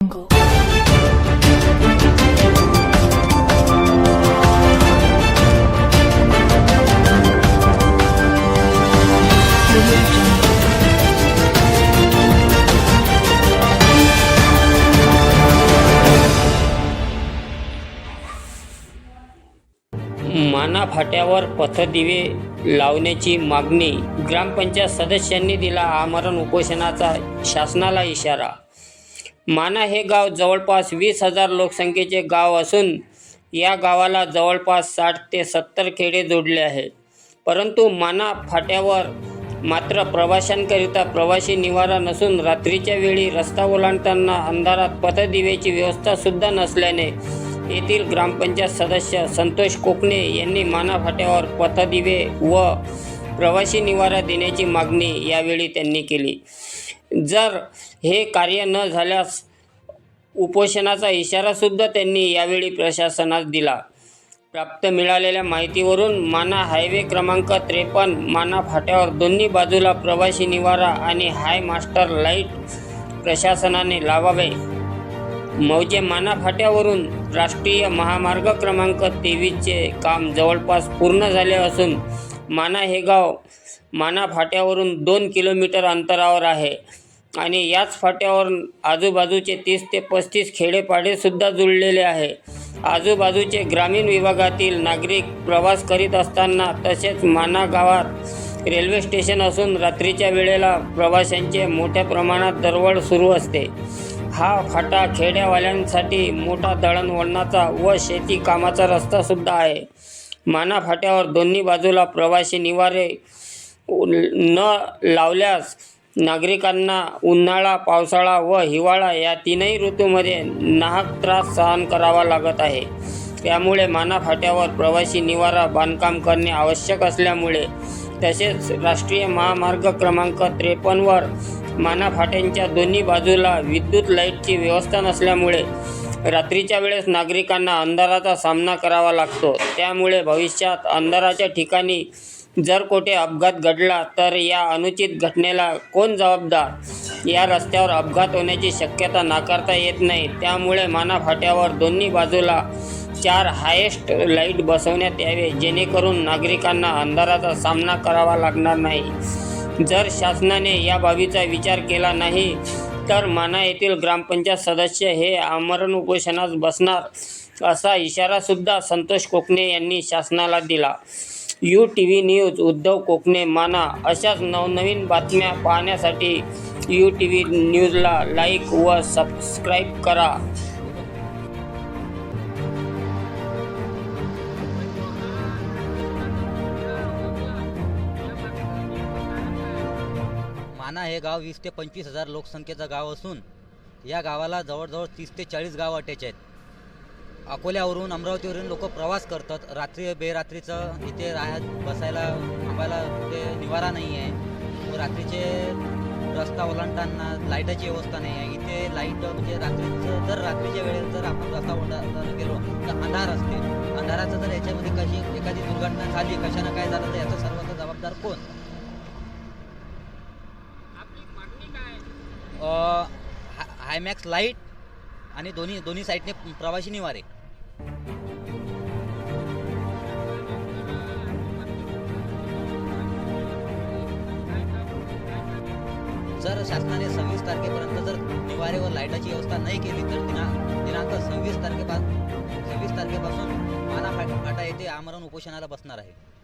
jungle. माना फाट्यावर पथदिवे लावण्याची मागणी ग्रामपंचायत सदस्यांनी दिला आमरण उपोषणाचा शासनाला इशारा माना हे गाव जवळपास वीस हजार लोकसंख्येचे गाव असून या गावाला जवळपास साठ ते सत्तर खेडे जोडले आहेत. परंतु माना फाट्यावर मात्र प्रवाशांकरिता प्रवासी निवारा नसून रात्रीच्या वेळी रस्ता ओलांडताना अंधारात पथदिवेची व्यवस्थासुद्धा नसल्याने येथील ग्रामपंचायत सदस्य संतोष कोकणे यांनी माना फाट्यावर पथदिवे व प्रवासी निवारा देण्याची मागणी यावेळी त्यांनी केली. जर हे कार्य न झाल्यास उपोषणाचा इशारासुद्धा त्यांनी यावेळी प्रशासनास दिला. प्राप्त मिळालेल्या माहितीवरून माना हायवे क्रमांक त्रेपन्न माना फाट्यावर दोन्ही बाजूला प्रवासी निवारा आणि हाय मास्टर लाइट प्रशासनाने लावावे. मौजे माना फाट्यावरून राष्ट्रीय महामार्ग क्रमांक तेवीसचे काम जवळपास पूर्ण झाले असून माना हे गाव माना फाट्यावरून दोन किलोमीटर अंतरावर आहे. आणि याच फाट्यावर आजूबाजूचे तीस ते पस्तीस खेडेपाडेसुद्धा जुळलेले आहे. आजूबाजूचे ग्रामीण विभागातील नागरिक प्रवास करीत असताना तसेच माना गावात रेल्वे स्टेशन असून रात्रीच्या वेळेला प्रवाशांचे मोठ्या प्रमाणात दरवळ सुरू असते. हा फाटा खेड्यावाल्यांसाठी मोठा दळणवळणाचा व शेती कामाचा रस्तासुद्धा आहे. माना फाट्यावर दोन्ही बाजूला प्रवासी निवारे न लावल्यास नागरिकांना उन्हाळा पावसाळा व हिवाळा या तीनही ऋतूमध्ये नाहक त्रास सहन करावा लागत आहे. त्यामुळे माना फाट्यावर प्रवासी निवारा बांधकाम करणे आवश्यक असल्यामुळे तसेच राष्ट्रीय महामार्ग क्रमांक त्रेपन्नवर माना फाट्यांच्या दोन्ही बाजूला विद्युत लाईटची व्यवस्था नसल्यामुळे रात्रीच्या वेळेस नागरिकांना अंधाराचा सामना करावा लागतो. त्यामुळे भविष्यात अंधाराच्या ठिकाणी जर कोठे अपघात घडला तर या अनुचित घटनेला कोण जबाबदार? या रस्त्यावर अपघात होण्याची शक्यता नाकारता येत नाही. त्यामुळे मानाफाट्यावर दोन्ही बाजूला चार हायेस्ट लाइट बसवण्यात यावे जेणेकरून नागरिकांना अंधाराचा सामना करावा लागणार नाही. जर शासनाने या बाबीचा विचार केला नाही तर माना येथील ग्रामपंचायत सदस्य हे आमरण उपोषणास बसणार असा इशारासुद्धा संतोष कोकणे यांनी शासनाला दिला. U T V news Uddhav Kokane Mana अशाच नवनवीन बातम्या पाहण्यासाठी यू टी व्ही न्यूजला लाईक व सबस्क्राईब करा. माना हे गाव वीस ते पंचवीस हजार लोकसंख्येचं गाव असून या गावाला जवळजवळ तीस ते चाळीस गाव अटॅच आहेत. अकोल्यावरून अमरावतीवरून लोक प्रवास करतात. रात्री बेरात्रीचं इथे राहत बसायला थांबायला ते निवारा नाही आहे. रात्रीचे रस्ता ओलांडताना लाईटाची व्यवस्था नाही आहे. इथे लाइट म्हणजे रात्रीचं जर रात्रीच्या वेळेला जर आपण रस्ता ओलांडायला गेलो तर अंधार असते. अंधाराचं जर याच्यामध्ये कशी एखादी दुर्घटना झाली कशानं काय झालं तर याचा सर्वांचा जबाबदार कोण? आयमॅक्स लाइट आणि दोन्ही दोन्ही साईडने प्रवासी निवारे. जर शासनाने सव्वीस तारखेपर्यंत जर निवारे व लाईटाची व्यवस्था नाही केली तर दिना दिनांक सव्वीस तारखेपासून सव्वीस तारखेपासून माना फाटा येथे आमरण उपोषणाला बसणार आहे.